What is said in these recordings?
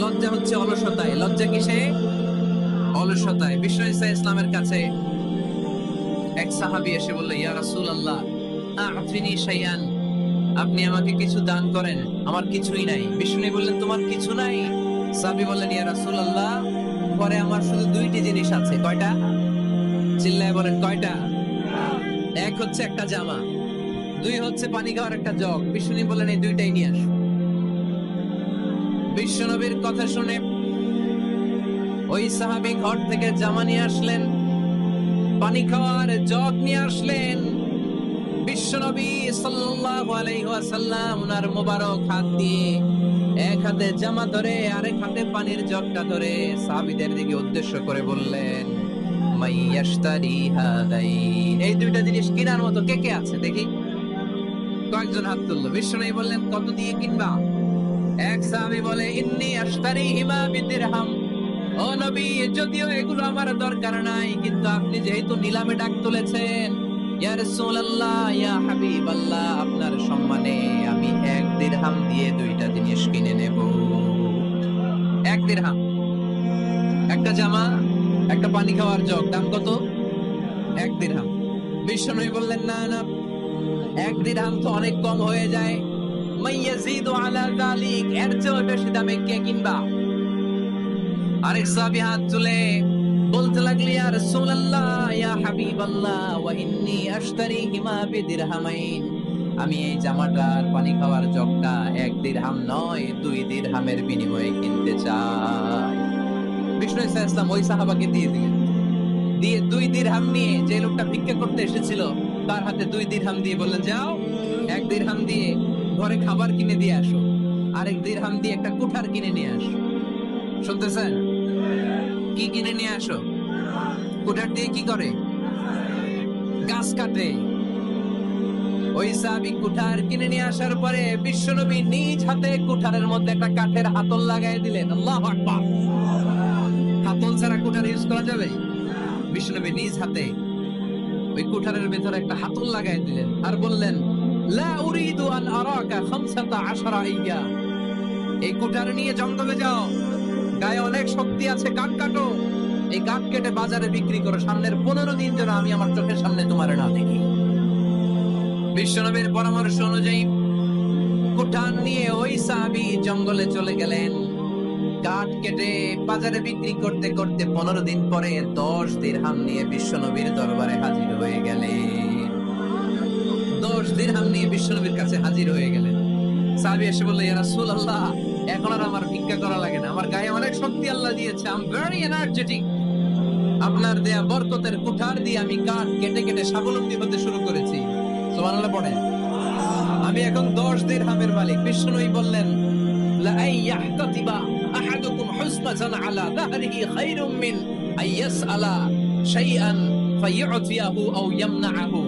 লজ্জা হচ্ছে অলসতায়। লজ্জা কিসে? অলসতায়। বিশ্ব ইসা ইসলামের কাছে এক সাহাবি এসে বলল, ইয়া রাসূলুল্লাহ আ'তিনি শাইআন। আপনি আমাকে কিছু দান করেন, আমার কিছুই নাই। বিষ্ণু বললেন, তোমার কিছু নাই? সাহাবী বললেন, ইয়া রাসুল আল্লাহ পরে আমার শুধু দুইটি জিনিস আছে। কয়টা? চিল্লায় বলেন, কয়টা? এক হচ্ছে একটা জামা, দুই হচ্ছে পানি খাওয়ার একটা জগ। বিষ্ণু বললেন, এই দুইটাই নিয়ে আসো। বিশ্বনবীর কথা শুনে ওই সাহাবী ঘর থেকে জামা নিয়ে আসলেন, পানি খাওয়ার জগ নিয়ে আসলেন। বিশ্বনবী ওনার মোবারক হাত দিয়ে এক হাতে জামা ধরে, আরেক হাতে পানির জগটা ধরে সাহাবীদের দিকে উদ্দেশ্য করে বললেন এই দুইটা জিনিস কেনার মতো কে কে আছে দেখি? কয়েকজন হাত তুললো। বিশ্বনবী বললেন, কত দিয়ে কিনবা? এক সাহাবী বলে, ইন্নি আশতারি হিমা বিদিরহাম। ও নবী, যদিও এগুলো আমার দরকার নাই, কিন্তু আপনি যেহেতু নিলামে ডাক তুলেছেন, ইয়া রাসূলুল্লাহ, ইয়া হাবিবাল্লাহ, আপনার সম্মানে আমি এক দিরহাম দিয়ে দুইটা জিনিস কিনে নেব। এক দিরহাম, একটা জামা, একটা পানি খাওয়ার জগ, দাম কত? এক দিরহাম। বিশ্বনবী বললেন, না না, এক দিরহাম তো অনেক কম হয়ে যায়। মাইয়াজিদু আলা যালিক, এর চেয়ে বেশি দামে কে কিনবা? আরেক সাহাবী হাত তুলে বলতে লাগলি রাসূলুল্লাহ, ইয়া হাবিবাল্লাহ, ওয়া আশতারি হিমা বিদিরহামাইন। আমি এই জামাটার পানি খাওয়ার জগটা এক দিরহাম নয়, দুই দিরহামের বিনিময়ে কিনতে চাই। বিষ্ণু ইসা ইসলাম ওই সাহাবাকে দিয়ে দিলেন। দিয়ে দুই দিরহাম নিয়ে যে লোকটা ভিক্ষা করতে এসেছিল, তার হাতে দুই দিরহাম দিয়ে বললেন, যাও, এক দিরহাম দিয়ে ঘরে খাবার কিনে দিয়ে আসো। আরেক দিরহাম দিয়ে একটা কুঠার কিনে নিয়ে আসো। শুনতেছেন? কি কিনে নিয়ে আসো? কুঠার দিয়ে কি করে? গাছ কাটে। ওই সাহাবী কুঠার কিনে নিয়ে আসার পরে বিশ্বনবী নিজ হাতে কুঠারের মধ্যে একটা কাঠের হাতল লাগাই দিলেন। আল্লাহু আকবার! হাতল ছাড়া কুঠার ইউজ করা যাবে? বিশ্বনবী নিজ হাতে ওই কুঠারের ভেতরে একটা হাতল লাগাই দিলেন আর বললেন জঙ্গলে দিন বিশ্বনবীর পরামর্শ অনুযায়ী নিয়ে ওই জঙ্গলে চলে গেলেন। কাঠ কেটে বাজারে বিক্রি করতে করতে পনেরো দিন পরে দশ দিরহাম নিয়ে বিশ্বনবীর দরবারে হাজির হয়ে গেলেন। দশ দিরহাম নিয়ে বিশ্বনবীর কাছে হাজির হয়ে গেলেন। সাহাবি এসে বলল ইয়া রাসূলুল্লাহ, এখন আর আমার ভিক্ষা করা লাগে না। আমার গায়ে অনেক শক্তি আল্লাহ দিয়েছে। আই এম ভেরি এনার্জেটিক আপনার দেয়া বরকতের কুঠার দিয়ে আমি কাঠ কেটে কেটে স্বাবলম্বী হতে শুরু করেছি। সুবহানাল্লাহ পড়ে আমি এখন দশ দিরহামের মালিক। বিষ্ণুই বললেন, লা আলা আও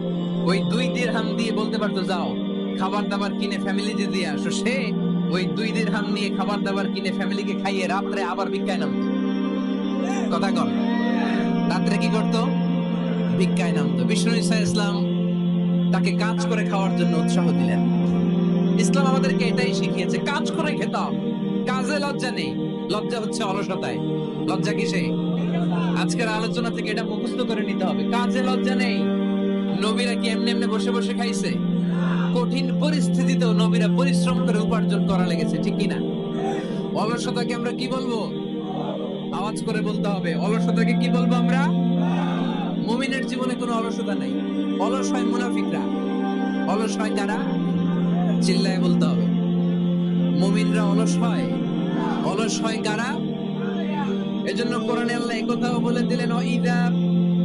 ওই দুই দিরহাম দিয়ে বলতে পারতো, যাও, খাবার দাবার কিনে ফ্যামিলিতে দিয়ে আসো। সে ওই দুই দিরহাম নিয়ে খাবার দাবার কিনে ফ্যামিলিকে খাইয়ে রাত্রে আবার ভিক্ষায় নামতো। কথা কর রাত্রে কি করতো? ভিক্ষায় নামতো। বিষ্ণু ইসা ইসলাম তাকে কাজ করে খাওয়ার জন্য উৎসাহ দিলেন। ইসলাম আমাদেরকে এটাই শিখিয়েছে, কাজ করে খেতাম। কাজে লজ্জা নেই। লজ্জা হচ্ছে অলসতায়। লজ্জা কিসে? আজকের আলোচনা থেকে এটা মুখস্থ করে নিতে হবে। কাজে লজ্জা নেই। নবীরা কি এমনি এমনি বসে বসে খাইছে? কঠিন পরিস্থিতিতেও নবীরা পরিশ্রম করে উপার্জন করা লেগেছে, ঠিক কিনা? অলসতাকে আমরা কি বলব? আওয়াজ করে বলতে হবে, অলসতাকে কি বলব আমরা? মুমিনের জীবনে কোনো অলসতা নাই। অলস হয় মুনাফিকরা। অলস হয় কারা? চিল্লায় বলতে হবে। মুমিনরা অলস হয়। অলস হয় কারা? এজন্য কোরআনে আল্লাহ এই কথাও বলে দিলেন ওয়াইদা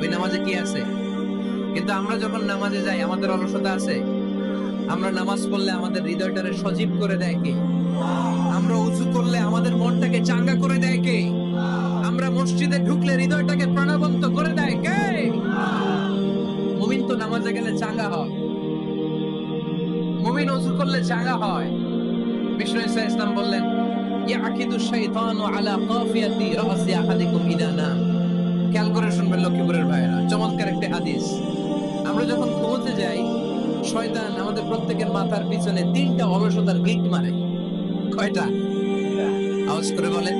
ওই নামাজে কি আছে? কিন্তু আমরা যখন নামাজে যাই, আমাদের অলসতা আছে। আমরা নামাজ পড়লে আমাদের হৃদয়টারে সজীব করে দেয় কে? আমরা উঁচু করলে আমাদের মনটাকে চাঙ্গা করে দেয় কে? আমরা মসজিদে ঢুকলে হৃদয়টাকে প্রাণবন্ত করে দেয় কে? মুমিন তো নামাজে গেলে চাঙ্গা হয়। মুমিন উজু করলে চাঙ্গা হয়। বিষ্ণু ইসা ইসলাম বললেন ইয়াকিদু শাইতানু আলা কাফিয়াতি রাসি আহাদিকুম ইদা নাম। খেয়াল করে শুনবেন লক্ষ্মীপুরের ভাইরা চমৎকার একটা হাদিস। আমরা যখন ঘুমোতে যাই, শয়তান আমাদের প্রত্যেকের মাথার পিছনে তিনটা অলসতার গিট মারে। কয়টা? আওয়াজ করে বলেন।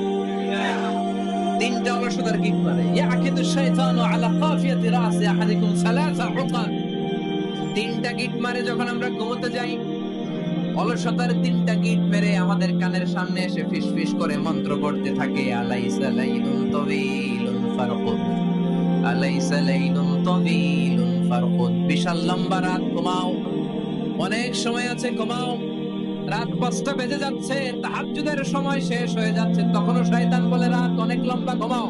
তিনটা অলসতার গিট মারে। আলা কাফিয়াতি সালাসা তিনটা গিট মারে যখন আমরা ঘুমোতে যাই, অলসতার তিনটা গিট মেরে আমাদের কানের সামনে এসে ফিস ফিস করে মন্ত্র পড়তে থাকে, আলাইসা লাইলুন ফারকুদ আলাইসা লাইলুন অনেক সময় আছে রাত পাঁচটা বেজে যাচ্ছে, তাহাজ্জুদের সময় শেষ হয়ে যাচ্ছে। তখনও শয়তান বলে, রাত অনেক লম্বা, ঘুমাও।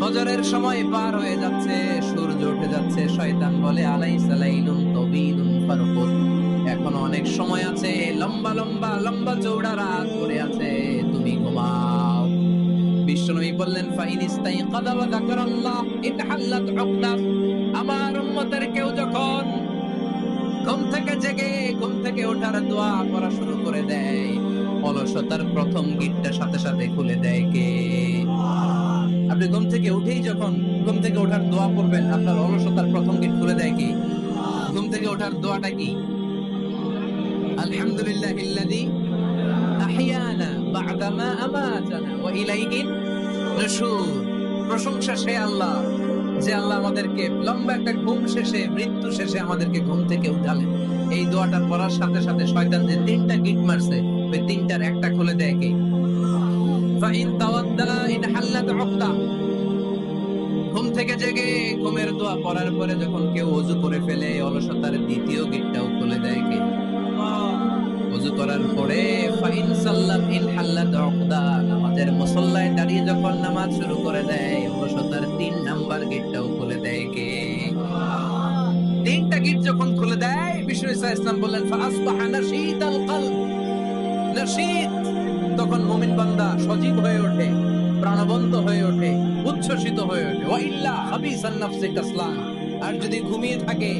ফজরের সময় পার হয়ে যাচ্ছে, সূর্য উঠে যাচ্ছে। শয়তান বলে, আলাইসা লাইলুন তাওয়ীলুন ফারকুদ এখনও অনেক সময় আছে, লম্বা লম্বা লম্বা চৌড়া রাত পড়ে আছে। তুমি ঘুমাও। বিশ্বনবী বললেন, ফাইন ইস্তাইকাদা ওয়া যাকারাল্লাহ ইনহাল্লাত উকদা আমার উম্মতের কেউ যখন ঘুম থেকে জেগে, ঘুম থেকে ওঠার দোয়া করা শুরু করে দেয়, অলসতার প্রথম গিটটা সাথে সাথে খুলে দেয় কে? আপনি ঘুম থেকে উঠেই যখন ঘুম থেকে ওঠার দোয়া করবেন আপনার অলসতার প্রথম গিট খুলে দেয় কি? ঘুম থেকে ওঠার দোয়াটা কি? আলহামদুলিল্লাহ মা আমাতানা ওয়া ইলাইহিন প্রশংসা সে আল্লাহ, যে আল্লাহ আমাদেরকে লম্বা একটা ঘুম শেষে, মৃত্যু শেষে আমাদেরকে ঘুম থেকে উঠালেন। এই দোয়াটা পড়ার সাথে সাথে শয়তান যে তিনটা গিট মারছে, ওই তিনটার একটা খুলে দেয় কে? ঘুম থেকে জেগে ঘুমের দোয়া পরে যখন কেউ ওযু করে ফেলে দ্বিতীয় খুলে দেয় কে? করার পরে নামাজের মুসল্লায় দাঁড়িয়ে যখন নামাজ শুরু করে দেয় অলসতার তিন নাম্বার গেটটাও খুলে দেয় কে? তিনটা গেট যখন খুলে দেয়, বিষ্ণু ইসা ইসলাম বললেন তখন মুমিন বান্দা সজীব হয়ে ওঠে, প্রাণবন্ত হয়ে ওঠে, উচ্ছ্বসিত হয়ে ওঠে। ওয়াইল্লা হাবিসান নাফসে কাসলান আর যদি ঘুমিয়ে থাকে,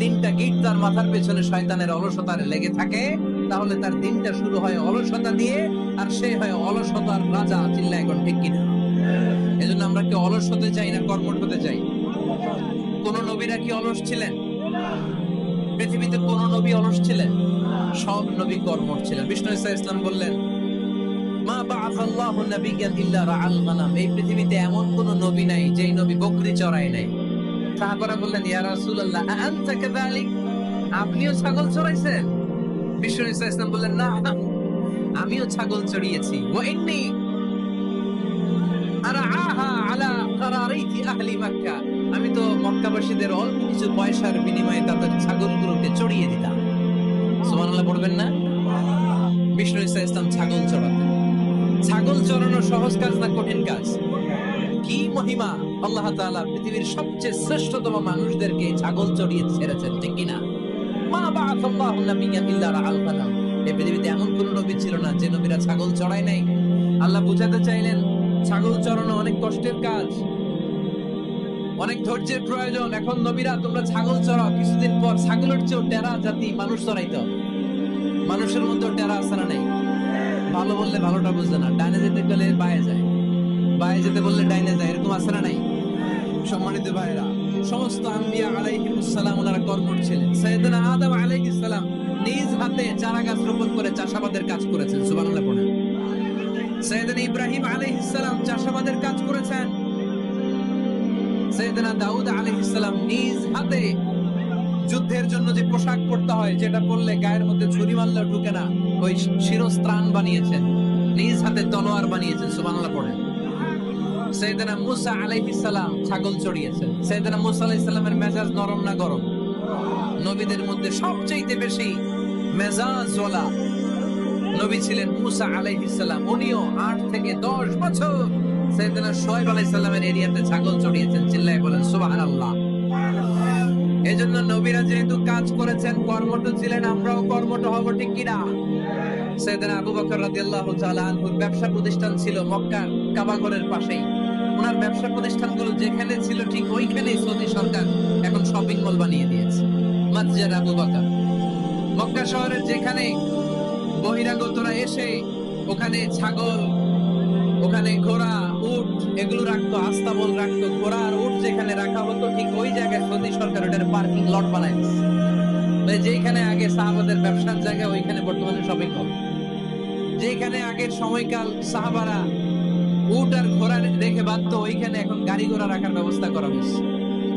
তিনটা গিট তার মাথার পেছনে শয়তানের অলসতার লেগে থাকে তাহলে তার দিনটা শুরু হয় অলসতা দিয়ে, আর সে হয় অলসতার রাজা চিল্লা এখন ঠিক কিনা এজন্য আমরা কি অলস হতে চাই না, কর্মঠ হতে চাই। কোন নবীরা কি অলস ছিলেন? পৃথিবীতে কোন নবী অলস ছিলেন? সব নবী কর্মঠ ছিলেন। বিষ্ণু ইসা ইসলাম বললেন, মা বাআসাল্লাহু নাবিয়্যান ইল্লা রাআল গানাম এই পৃথিবীতে এমন কোন নবী নাই, যেই নবী বকরি চড়ায় নাই। সাহাবারা বললেন, ইয়া রাসূলুল্লাহ আপনিও ছাগল চড়াইছেন? বিষ্ণু বললেন, না আমিও ছাগল চড়িয়েছি। আমি তো মক্কাবাসীদের অল্প কিছু পয়সার বিনিময়ে তাদের ছাগলগুলোকে চড়িয়ে দিতাম। সুবহানাল্লাহ, পড়বেন না? বিষ্ণু ইসা ইসলাম ছাগল চড়াতেন। ছাগল চড়ানো সহজ কাজ না কঠিন কাজ? কি মহিমা! আল্লাহ তাআলা পৃথিবীর সবচেয়ে শ্রেষ্ঠতম মানুষদেরকে ছাগল চড়িয়ে ছেড়েছেন, ঠিক কিনা? নবীরা তোমরা ছাগল চড়াও, কিছুদিন পর ছাগলের চেয়েও জাতি মানুষ মানুষের মধ্যে টেরা আছে নাই? ভালো বললে ভালোটা বুঝবে না। ডাইনে যেতে গেলে বায়ে যায়। বায়ে যেতে বললে ডাইনে যায়, এরকম না নাই? সম্মানিত ভাইরা সমস্ত আম্বিয়া আলাইহিস সালাম ওনারা কর্মঠ ছিলেন। সাইয়েদনা আদম আলাইহিসসালাম নিজ হাতে চারা গাছ রোপণ করে চাষাবাদের কাজ করেছেন, সুবহানাল্লাহ পড়েন। সৈয়দনা ইব্রাহিম আলাইহিসসালাম চাষাবাদের কাজ করেছেন। সৈয়দনা দাউদ আলাইহিসসালাম নিজ হাতে যুদ্ধের জন্য যে পোশাক পরতে হয়, যেটা পরলে গায়ের মধ্যে ছুরি মারলেও ঢুকে না, ওই শিরস্ত্রাণ বানিয়েছেন। নিজ হাতে হাতে তলোয়ার বানিয়েছেন, সুবহানাল্লাহ পড়েন। সৈয়দনা ছাগল চড়িয়েছেন ছিলেন মুসা থেকে দশ বছর এরিয়াতে ছাগল চড়িয়েছেন, চিল্লায় বলেন এজন্য নবীরা যেহেতু কাজ করেছেন, কর্মঠ ছিলেন, আমরাও কর্মঠ হব, ঠিক কিনা? সৈয়দনা আবু বকর রাদিয়াল্লাহু তাআলা আনহুর ব্যবসা প্রতিষ্ঠান ছিল মক্কার কাবাঘরের পাশেই। ওনার ব্যবসা প্রতিষ্ঠানগুলো যেখানে ছিল ঠিক ওইখানেই সৌদি সরকার এখন শপিং মল বানিয়ে দিয়েছে। মসজিদ আবু বকর। মক্কা শহরের যেখানে বহিরাগতরা এসে ওখানে ছাগল, ওখানে ঘোড়া, উট এগুলো রাখতো আস্তাবল রাখতো, ঘোড়া আর উট যেখানে রাখা হতো, ঠিক ওই জায়গায় সৌদি সরকার ওটার পার্কিং লট বানায়। মানে যেখানে আগে সাহাবাদের ব্যবসার জায়গা, ওইখানে বর্তমানে শপিং মল যেখানে আগের সময়কাল সাহাবারা উট আর ঘোড়া রেখে বাঁধতো, ওইখানে এখন গাড়ি ঘোড়া রাখার ব্যবস্থা করা হয়েছে।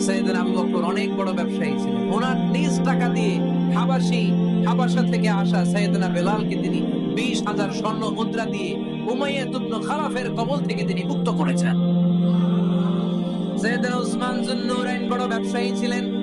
সৈয়দনা আবু বকর অনেক বড় ব্যবসায়ী ছিলেন। ওনার নিজ টাকা দিয়ে হাবাসি, হাবাসা থেকে আসা সৈয়দনা বেলালকে তিনি বিশ হাজার স্বর্ণ মুদ্রা দিয়ে উমাইয়া তুবনু খালাফের কবল থেকে তিনি মুক্ত করেছেন। সৈয়দনা উসমান জুন্নুরাইন বড় ব্যবসায়ী ছিলেন।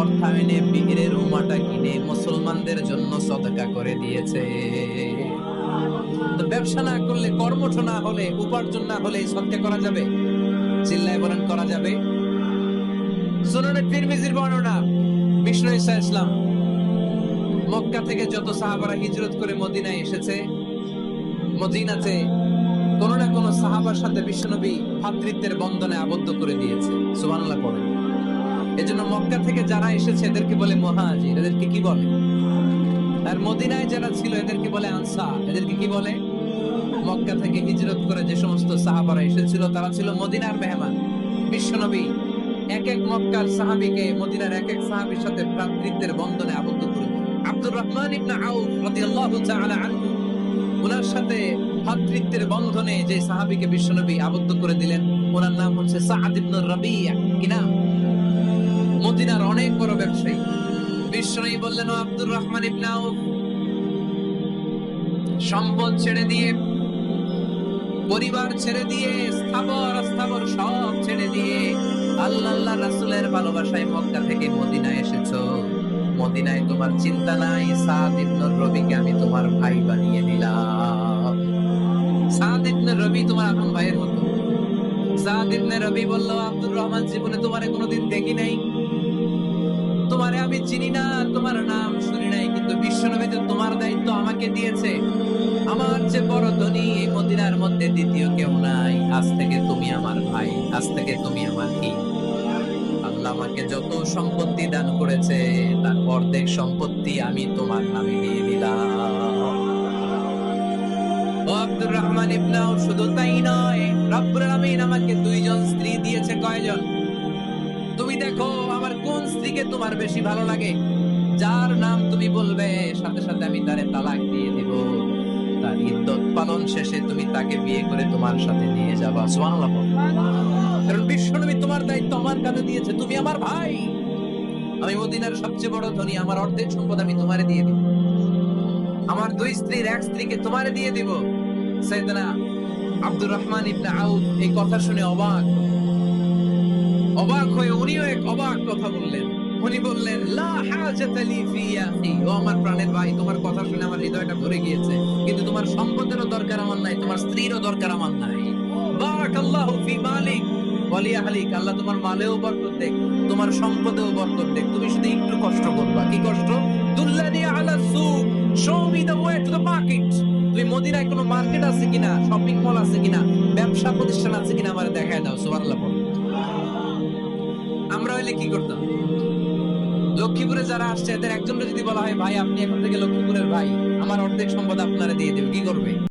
অর্থায়নে পীরের উমাটা কিনে মুসলমানদের জন্য সদকা করে দিয়েছে। ব্যবসা না করলে, কর্মঠ না হলে, উপার্জন না হলে সদকা করা যাবে? চিল্লায় বলেন, করা যাবে? সুনানে তিরমিজির বর্ণনা, বিষ্ণু ঈসা ইসলাম। মক্কা থেকে যত সাহাবারা হিজরত করে মদিনায় এসেছে, মদিনাতে কোন না কোন সাহাবার সাথে বিশ্বনবী ভাতৃত্বের বন্ধনে আবদ্ধ করে দিয়েছে। সুবহানাল্লাহ পড়ে এজন্য মক্কা থেকে যারা এসেছে, এদেরকে বলে মহাজির, এদেরকে কি বলে? আর মদিনায় যারা ছিল, এদেরকে বলে আনসা এদেরকে কি বলে? মক্কা থেকে হিজরত করে যে সমস্ত সাহাবারা এসেছিল, তারা ছিল মদিনার মেহমান। বিশ্বনবী এক এক মক্কার সাহাবীকে মদিনার এক এক সাহাবীর সাথে ভ্রাতৃত্বের বন্ধনে আবদ্ধ করে। আব্দুর রহমান ইবনে আউফ রাদিয়াল্লাহু তাআলা আনহু, ওনার সাথে ভ্রাতৃত্বের বন্ধনে যে সাহাবীকে বিশ্বনবী আবদ্ধ করে দিলেন, ওনার নাম হচ্ছে সাআদ ইবনে রাবিয়া কি নাম? মদিনার অনেক বড় ব্যবসায়ী। বিশ্বনবী বললেন আব্দুর রহমান ইবনে সম্পদ ছেড়ে দিয়ে, পরিবার ছেড়ে দিয়ে, স্থাবর স্থাবর সব ছেড়ে দিয়ে আল্লাহ রাসূলের ভালোবাসায় মক্কা থেকে মদিনায় এসেছ। মদিনায় তোমার চিন্তা নাই, সাদ ইবনে রবিকে আমি তোমার ভাই বানিয়ে দিলাম সাদ ইবনে রবি তোমার আপন ভাইয়ের মতো। সাদ ইবনে রবি বলল আব্দুর রহমান, জীবনে তোমারে কোনোদিন দেখি নাই? তোমারে আমি চিনি না তোমার নাম শুনি নাই, কিন্তু বিশ্বনবী তো তোমার দায়িত্ব আমাকে দিয়েছে। আমার যে বড় ধনী এই মদিনার মধ্যে দ্বিতীয় কেউ নাই। আজ থেকে তুমি আমার ভাই, আজ থেকে তুমি আমার কি? আল্লাহ আমাকে যত সম্পত্তি দান করেছে, তার অর্ধেক সম্পত্তি আমি তোমার নামে দিয়ে দিলাম ও আব্দুর রহমান ইবনাও, শুধু তাই নয়, রব্বুল আমাকে দুইজন স্ত্রী দিয়েছে, কয়জন? তুমি দেখো আমার কোন স্ত্রীকে তোমার বেশি ভালো লাগে? যার নাম তুমি বলবে, সাথে সাথে আমি তারে তালাক দিয়ে দিব। তার ইদ্যত পালন শেষে তুমি তাকে বিয়ে করে তোমার সাথে নিয়ে যাবা। সুবহানাল্লাহ। কারণ বিশ্বনবী তোমার দায়িত্ব আমার কাঁধে দিয়েছে, তুমি আমার ভাই। আমি মদিনার সবচেয়ে বড় ধনী, আমার অর্ধেক সম্পদ আমি তোমারে দিয়ে দিব। আমার দুই স্ত্রীর এক স্ত্রীকে তোমারে দিয়ে দিব। সাইয়েদনা আব্দুর রহমান ইবনে আউফ এই কথা শুনে অবাক। অবাক হয়ে উনিও এক অবাক কথা বললেন। উনি বললেন ও আমার প্রাণের ভাই, তোমার কথা শুনে আমার হৃদয়টা ভরে গিয়েছে। কিন্তু তোমার সম্পদেরও দরকার আমার নাই, তোমার স্ত্রীরও দরকার আমার নাই। সম্পদেও তুমি শুধু একটু কষ্ট করবা। কি কষ্ট? তুমি মদিনায় কোনো মার্কেট আছে কিনা? শপিং মল আছে কিনা? ব্যবসা প্রতিষ্ঠান আছে কিনা? আমারে দেখায় দাও। সুবহানাল্লাহ লক্ষ্মীপুরে যারা আসছে, এদের একজনকে যদি বলা হয়, ভাই, আপনি এখন থেকে লক্ষ্মীপুরের ভাই, আমার অর্ধেক সম্পদ আপনারা দিয়ে দেবে, কি করবে?